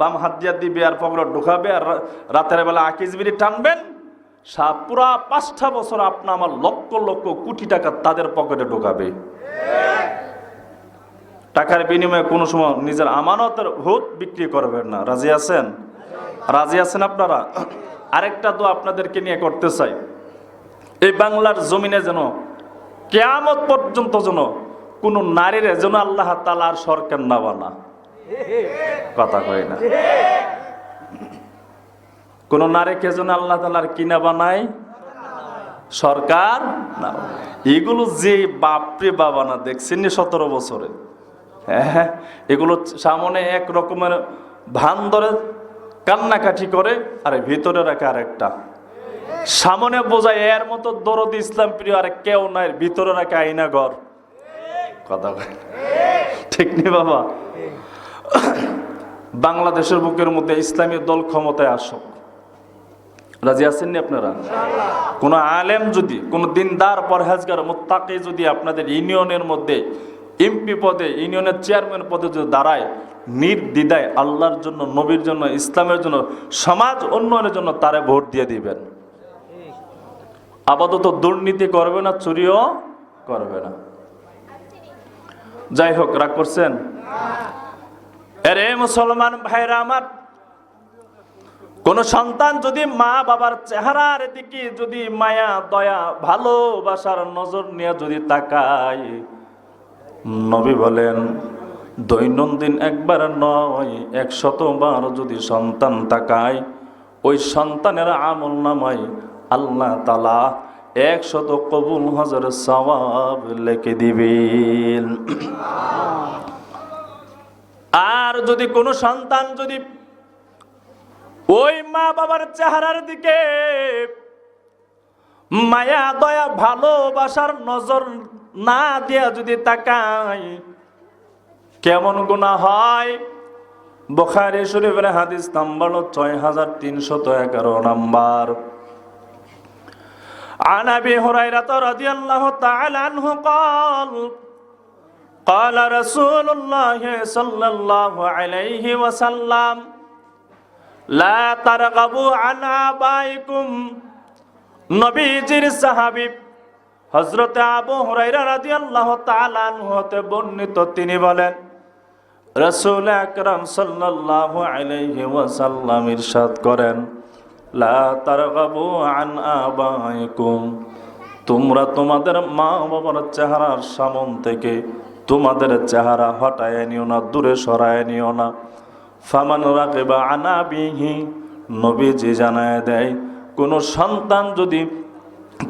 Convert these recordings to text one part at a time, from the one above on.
বাম হাত দিয়া দিবে আর পকেট ঢুকাবে আর রাতের বেলা আকিজ বিড়ি টানবেন। পুরা পাঁচটা বছর আপনা আমার লক্ষ লক্ষ কোটি টাকা তাদের পকেটে ঢোকাবে। টাকার বিনিময়ে কোনো সময় নিজের আমানতের হুত বিক্রি করবেন না। রাজি আছেন? রাজি আছেন আপনারা? আরেকটা তো আপনাদেরকে নিয়ে করতে চাই। এই বাংলার জমিনে যেন কেয়ামত পর্যন্ত যেন কোনো নারীর যেন আল্লাহ তালার সরকার না বানা কথা কয় না। কোন নারীকে যেন আল্লাহ তালার কিনা বানায়? সরকার না। এগুলো যে বাপরে বাবা না, দেখছেন সতেরো বছরে? হ্যাঁ এগুলো সামনে এক রকমের ভান ধরে কান্নাকাটি করে, আর ভিতরে রাখে আরেকটা। সামনে বোঝায় এর মতো দরদ ইসলাম প্রিয় আর কেউ নাই, ভিতরে রাখে আইনা ঘর কথা। ঠিক নেই বাবা? বাংলাদেশের বুকের মধ্যে ইসলামী দল ক্ষমতায় আসুক। রাজি আছেননি আপনারা? কোন আলেম যদি, কোন দিনদার, পরহেজগার, মোত্তাকে যদি আপনাদের ইউনিয়নের মধ্যে, এমপি পদে, ইউনিয়নের চেয়ারম্যান পদে যদি দাঁড়ায়, নির্দ্বিধায় আল্লাহর জন্য, নবীর জন্য, ইসলামের জন্য, সমাজ উন্নয়নের জন্য তারে ভোট দিয়ে দিবেন। আপাতত দুর্নীতি করবে না, চুরিও করবে না। যাই হোক, রাগ করছেন? এরে মুসলমান ভাইরা আমার, কোন সন্তান যদি মা বাবার চেহারার দিকে যদি মায়া, দয়া, ভালোবাসার নজর নিয়ে যদি তাকায়, নবী বলেন, দৈনন্দিন একবার নয় একশতবার যদি সন্তান তাকায়, ওই সন্তানের আমল নামায় আল্লাহ তালা একশত কবুল হাজার সবাব লেখে দিবেন। আর যদি কোনো সন্তান যদি ওই মা বাবার চেহারার দিকে মায়া দয়া ভালোবাসার নজর না দিয়া যদি তাকায় কেমন গুণা হয় বখারি শরীফের হাদিস নাম্বার ছয় হাজার তিনশত এগারো নাম্বার عن ابي هريره رضي الله تعالى عنه قال قال رسول الله صلى الله عليه وسلم لا ترغبوا عن آبائكم নবীজির সাহাবী হযরত আবু হুরায়রা রাদিয়াল্লাহু তাআলা আনহু হতে বর্ণিত তিনি বলেন রাসূল আকরাম সাল্লাল্লাহু আলাইহি ওয়াসাল্লাম ইরশাদ করেন লা তারগাবু আন আবাইকুম তোমরা তোমাদের মা বাবার চেহারার সামন থেকে তোমাদের চেহারা হটায় নিও না, দূরে সরায় নিও না। ফামান রাকেবা আনাবিহি, নবীজি জানায় দেয়, কোনো সন্তান যদি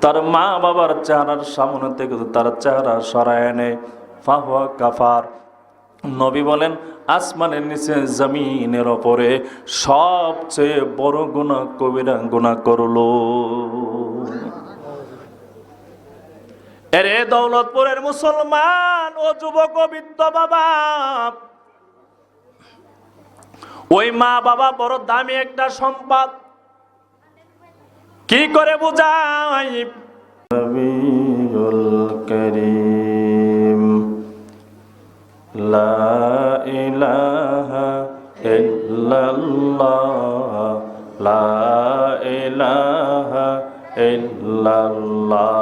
তার মা বাবার চেহারার সামনে থেকে তার চেহারা সরায় নেয়, ফাহুয়া কাফার। নবী বলেন, আসমানের নিচে জমিনের ওপরে সবচেয়ে বড় গুণা কবিরা গুণা করল। এরে দৌলতপুরের মুসলমান ও যুবক বৃদ্ধ বাবা। ওই মা বাবা বড় দামি একটা সম্পদ। কি করে বুঝাই? করিম, লা ইলাহা লা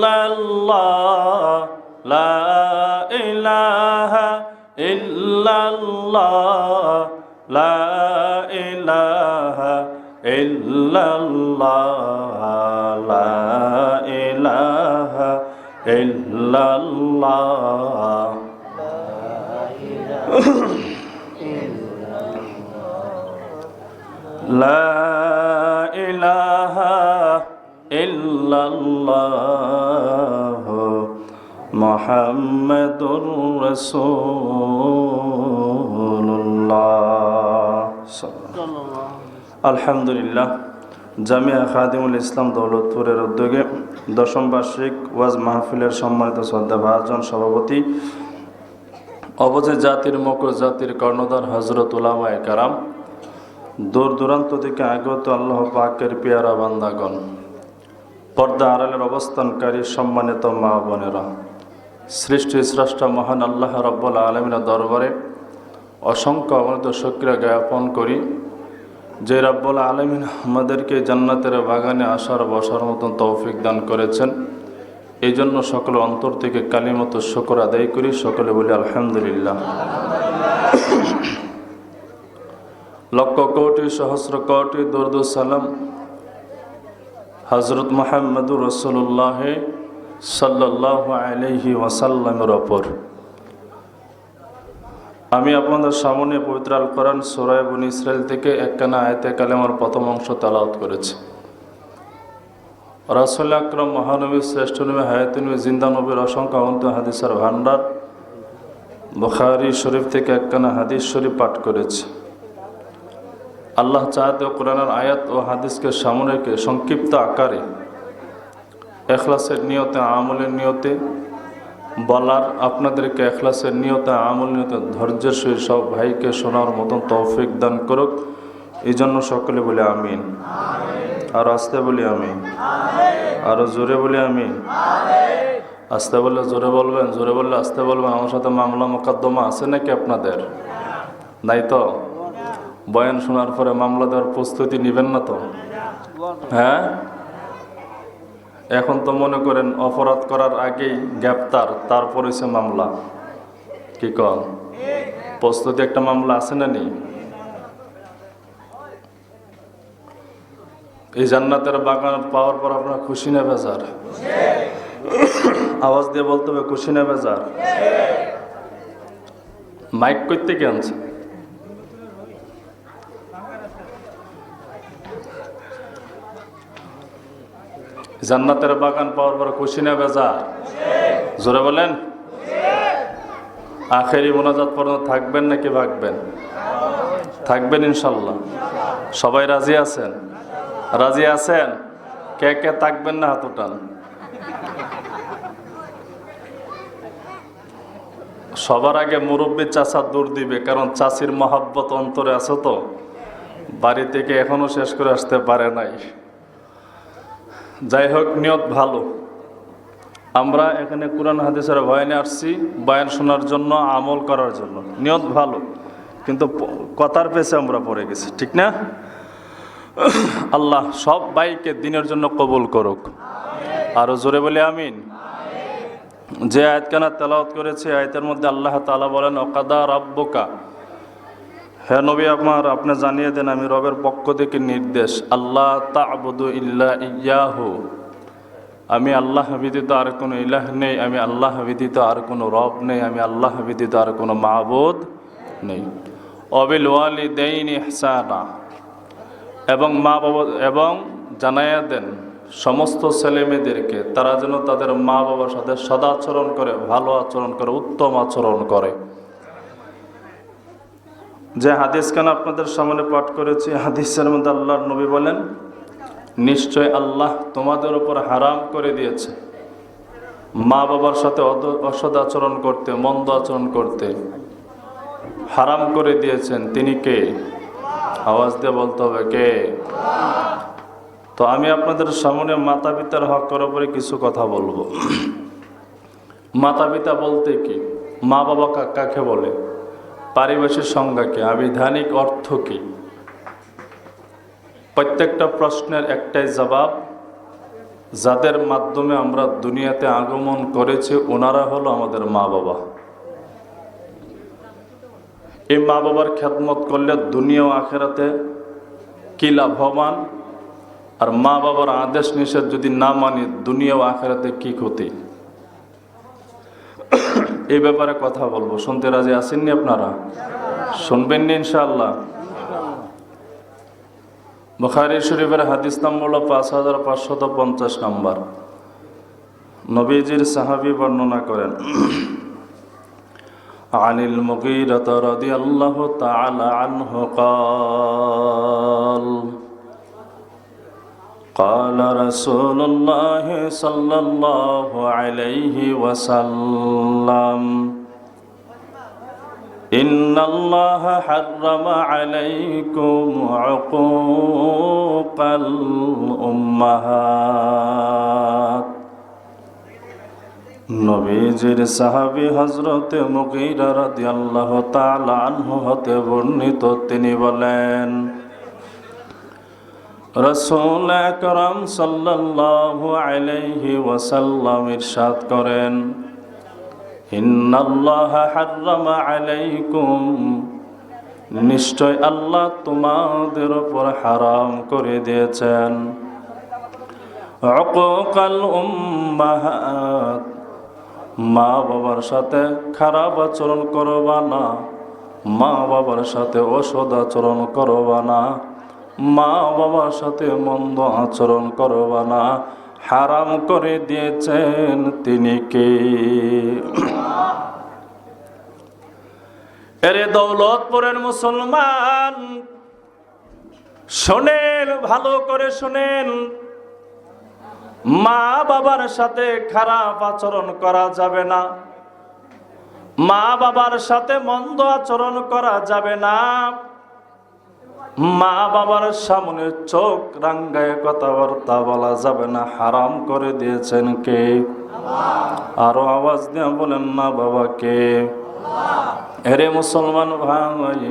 illallah la ilaha illallah la ilaha illallah la ilaha illallah لا إله الله محمد رسول الله صلى الله আলহামদুলিল্লাহ জামিয়া খাদিমুল ইসলাম দৌলতপুরের উদ্যোগে দশম বার্ষিক ওয়াজ মাহফিলের সম্মানিত শ্রদ্ধা ভাজন সভাপতি অবধি জাতির মকর জাতির কর্ণধার হজরত উলামায় কারাম দূর দূরান্ত থেকে আগত আল্লাহ পাকের পেয়ারা বান্দাগণ পর্দা আড়ালের অবস্থানকারী সম্মানিত মা বোনেরা, সৃষ্টি স্রষ্টা মহান আল্লাহ রব্বুল আলমিনের দরবারে অসংখ্য অগণিত সক্রিয় জ্ঞাপন করি যে রব্বুল আলমিন আমাদেরকে জান্নাতের বাগানে আসার বসার মতন তৌফিক দান করেছেন। এই জন্য সকল অন্তর থেকে কালিমতো শকর আদায় করি, সকলে বলি আলহামদুলিল্লাহ। লক্ষ কোটি, সহস্র কোটি দর্দ সালাম হজরত মোহাম্মদুর রসুল্লাহ সাল্লাহ আলহি ওয়াসাল্লামের ওপর। আমি আপনাদের সামনে পবিত্র আল কোরআন সোরাইবুন ইসরায়েল থেকে একখানা আয়তে কালেমার প্রথম অংশ তালাওয়াত করেছে। রাসুল আকরম মহানবী শ্রেষ্ঠ নবী হায়াতুনবী জিন্দা নবীর অসংখ্য অন্ত হাদিসের ভান্ডার বুখারি শরীফ থেকে একখানা হাদিস শরীফ পাঠ করেছে। আল্লাহ চাহাতে কোরআনের আয়াত ও হাদিসকে সামনে রেখে সংক্ষিপ্ত আকারে, এখলাসের নিয়তে, আমলের নিয়তে, বলার আপনাদেরকে এখলাসের নিয়তে আমল নিয়তে, ধৈর্যের সহিত সব ভাইকে শোনার মতন তৌফিক দান করুক। এই জন্য সকলে বলে আমিন। আর আসতে বলি আমি আরও জোরে বলি আমি আসতে বললে জোরে বলবেন, জোরে বললে আসতে বলবেন। আমার সাথে মামলা মোকদ্দমা আছে নাকি আপনাদের? নাই তো? বয়ান শোনার পরে মামলা দেওয়ার প্রস্তুতি নেবেন না তো? হ্যাঁ? এখন তো মনে করেন অপরাধ করার আগেই গ্রেপ্তার তারপরে সে মামলা। কি কন? প্রস্তুতি একটা মামলা আছে না নি এই জান্নাতের বাগান পাওয়ার পর আপনার খুশি না বেজার? আওয়াজ দিয়ে বলতে হবে খুশি না বেজার? মাইক করতে কে আনছে? জান্নাতের বাগান পাওয়ার পর খুশি না বেজার? জোরে বলেন। আখেরি মোনাজাত পর্যন্ত থাকবেন নাকি ভাগবেন? থাকবেন ইনশাল্লাহ। সবাই রাজি আছেন? রাজি আছেন? কে কে থাকবেন না হাত উঠান? সবার আগে মুরব্বী চাষা দূর দিবে, কারণ চাষির মহাব্বত অন্তরে আছে তো। বাড়ি থেকে এখনও শেষ করে আসতে পারে নাই। যাই হোক, নিয়ত ভালো। আমরা এখানে কোরআন হাদিসের বয়ানে আসছি, বয়ান শোনার জন্য, আমল করার জন্য। নিয়ত ভালো, কিন্তু কথার পেছে আমরা পড়ে গেছি, ঠিক না? আল্লাহ সব বাইকে দিনের জন্য কবুল করুক। আরও জোরে বলে আমিন। যে আয়াতখানা তেলাওয়াত করেছে, আয়াতের মধ্যে আল্লাহ তালা বলেন অকাদা রাব্বকা হে নবী আমার, আপনি জানিয়ে দেন, আমি রবের পক্ষ থেকে নির্দেশ। আল্লাহ তাবুদু ইল্লা ইয়াহু। আমি আল্লাহ ব্যতীত আর কোনো ইলাহ নেই। আমি আল্লাহ ব্যতীত আর কোনো রব নেই। আমি আল্লাহ ব্যতীত আর কোনো মাহবুদ নেই। অবিল ওয়ালি দেইন ইহসানা। এবং মা বাবা, এবং জানাইয়া দেন, সমস্ত ছেলে মেয়েদেরকে তারা যেন তাদের মা বাবার সাথে সদাচরণ করে, ভালো আচরণ করে, উত্তম আচরণ করে। যে হাদিস খান আপনাদের সামনে পাঠ করেছি, হাদিসের মধ্যে আল্লাহর নবী বলেন, নিশ্চয় আল্লাহ তোমাদের উপর হারাম করে দিয়েছে। মা বাবার সাথে অসৎ আচরণ করতে, মন্দ আচরণ করতে হারাম করে দিয়েছেন। তিনি কে? আওয়াজ দিয়ে বলতে হবে, কে? তো আমি আপনাদের সামনে মাতা পিতার হক করার উপরে কিছু কথা বলব। মাতা পিতা বলতে কি? মা বাবা কাকে বলে? পারিভাষিক সংজ্ঞা কি? আবিধানিক অর্থ কি? প্রত্যেকটা প্রশ্নের একটাই জবাব, যাদের মাধ্যমে আমরা দুনিয়াতে আগমন করেছি, ওনারা হলো আমাদের মা বাবা। এই মা বাবার খ্যাতমত করলে দুনিয়া আখেরাতে কি লাভবান? আর মা বাবার আদেশ নিষেধ যদি না মানি, দুনিয়া আখেরাতে কি ক্ষতি? এই ব্যাপারে কথা বলবো শুনতে রাজি আসেননি আপনারা শুনবেন নি ইনশাআল্লাহ বুখারি শরীফের হাদিস নম্বর হলো পাঁচ হাজার পাঁচশত পঞ্চাশ নম্বর নবীজির সাহাবী বর্ণনা করেন عن المغيرة رضي الله تعالى عنه قال قال رسول الله صلى الله عليه وسلم إن الله حرم عليكم عقوق الأمهات নবীজির সাহাবী হজরতে মুগীরা রাদিয়াল্লাহু তাআলা আনহু হতে বর্ণিত তিনি বলেন রাসূল আকরাম সাল্লাল্লাহু আলাইহি ওয়াসাল্লাম ইরশাদ করেন নিশ্চয় আল্লাহ তোমাদের উপর হারাম করে দিয়েছেন। অকুকাল মা বাবার সাথে খারাপ আচরণ করবা না মা বাবার সাথে অসদ আচরণ করবা না। মা বাবার সাথে মন্দ আচরণ করবা না। হারাম করে দিয়েছেন তিনি কে? এরে দৌলতপুরের মুসলমান, শোনেন, ভালো করে শোনেন। মা বাবার সাথে খারাপ আচরণ করা যাবে না। মা বাবার সাথে মন্দ আচরণ করা যাবে না। মা বাবার সামনে চোখ রাঙ্গায় কথাবার্তা বলা যাবে না হারাম করে দিয়েছেন কে আরো আওয়াজ দিয়ে বলেন না বাবা কে এরে মুসলমান ভাই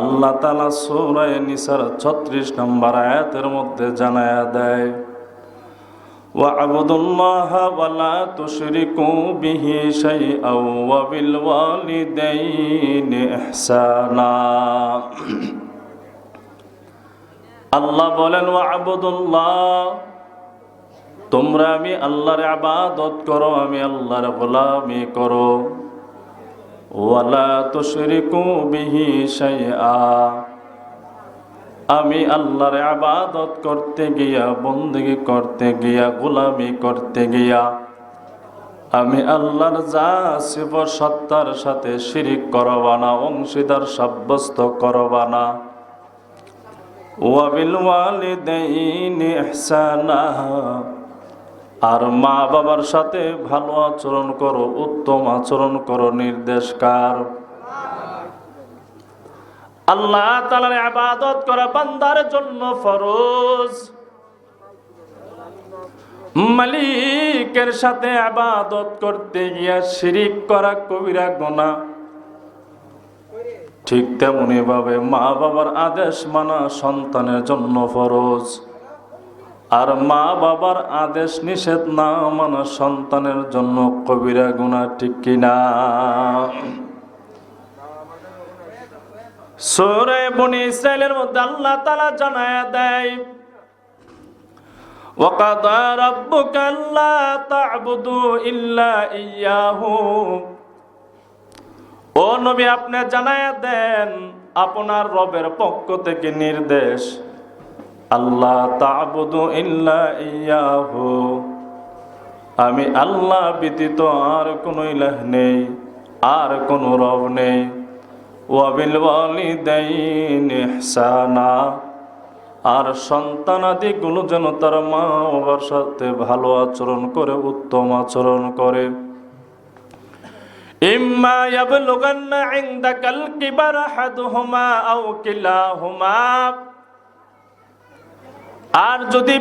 আল্লাহ তালা সৌরায় নিসার ছত্রিশ নম্বর আয়াতের মধ্যে জানায়া দেয় واعبدوا الله ولا تشركوا به شيئا وبالوالدين إحسانا আল্লাহ বলেন ওয়াবুদুল্লাহ তোমরা আমি আল্লাহর আবাদত করো, আমি আল্লাহর গোলামি করো। ওয়ালা তুশরিকু বিহি আমি আল্লাহর আবাদত করতে গিয়া, বন্দেগি করতে গিয়া, গোলামি করতে গিয়া, আমি আল্লাহর যা শিব সত্তার সাথে শিরিক করবানা, অংশীদার সাব্যস্ত করবানা। ওয়াবিল ওয়ালিদাইনি ইহসানা। আর মা বাবার সাথে ভালো আচরণ করো, উত্তম আচরণ করো, নির্দেশকার। আল্লাহ তালার আবাদত করা বান্দার জন্য ফরজ। মালিকের সাথে আবাদত করতে গিয়া শিরিক করা কবিরা গোনা ঠিক তেমনি ভাবে মা বাবার আদেশ মানা সন্তানের জন্য ফরজ আর মা বাবার আদেশ নিষেধ না মানা সন্তানের জন্য কবিরা গুণা ঠিক কিনা সূরা বনি ইসরাইলের মধ্যে আল্লাহ তাআলা জানায়া দেয় وقضى ربك ألا تعبدوا إلا إياه ও নবী, আপনি জানায়া দেন আপনার রবের পক্ষ থেকে নির্দেশ। আল্লাহ ইয়াহু। আমি আল্লাহ ব্যতীত আর কোনো ইলাহ নেই, আর কোনো রব নেই। ওয়াবিল ওয়ালিদাইন ইহসানা। আর সন্তানাদিগুলো যেন তার মা বাবার সাথে ভালো আচরণ করে, উত্তম আচরণ করে। আর যদি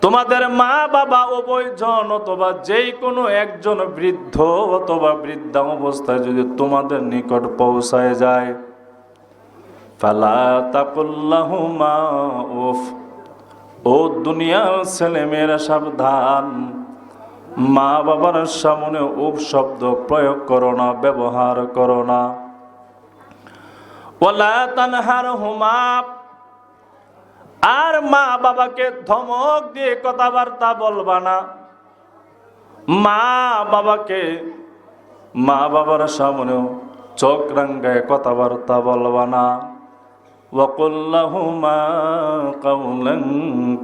তোমাদের মা, বাবা, উভয়জন অথবা যেই কোনো একজন বৃদ্ধ অথবা বৃদ্ধা অবস্থায় যদি তোমাদের নিকট পৌঁছায় যায় ও দুনিয়ার ছেলে মেয়েরা সাবধান। মা বাবার সামনে উপ শব্দ প্রয়োগ করো না ব্যবহার করো না ওলা তানহার হুমা আর মা বাবাকে ধমক দিয়ে কথাবার্তা বলবা না মা বাবাকে মা বাবার সামনেও চোখ রাঙ্গায় কথাবার্তা বলবা না وقل لهما قولا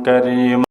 كريما